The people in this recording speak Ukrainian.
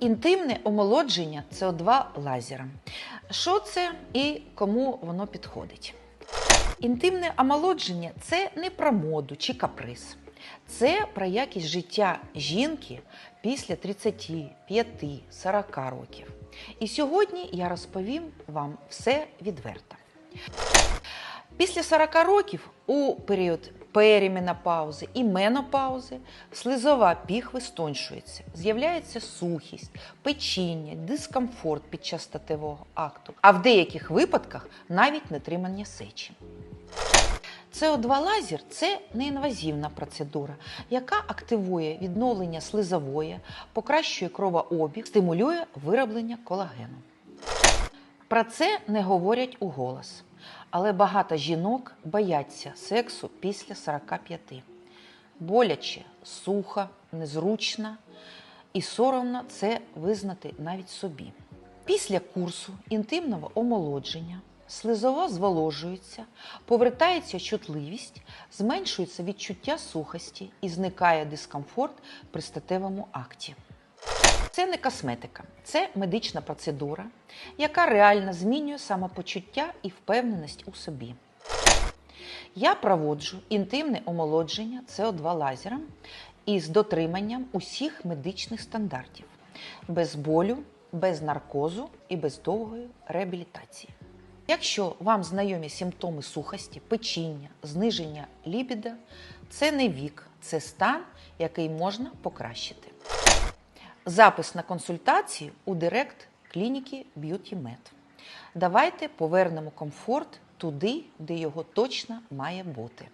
Інтимне омолодження СО2 лазером. Що це і кому воно підходить? Інтимне омолодження це не про моду чи каприз. Це про якість життя жінки після 35, 40 років. І сьогодні я розповім вам все відверто. Після 40 років у період періменопаузи і менопаузи слизова піхви стоншується, з'являється сухість, печіння, дискомфорт під час статевого акту, а в деяких випадках навіть нетримання сечі. СО2 лазер це неінвазивна процедура, яка активує відновлення слизової, покращує кровообіг, стимулює вироблення колагену. Про це не говорять у голос, але багато жінок бояться сексу після 45. Боляче, сухо, незручно і соромно це визнати навіть собі. Після курсу інтимного омолодження слизова зволожується, повертається чутливість, зменшується відчуття сухості і зникає дискомфорт при статевому акті. Це не косметика, це медична процедура, яка реально змінює самопочуття і впевненість у собі. Я проводжу інтимне омолодження СО2 лазером із дотриманням усіх медичних стандартів, без болю, без наркозу і без довгої реабілітації. Якщо вам знайомі симптоми сухості, печіння, зниження лібіда, це не вік, це стан, який можна покращити. Запис на консультацію у директ клініки BeautyMed. Давайте повернемо комфорт туди, де його точно має бути.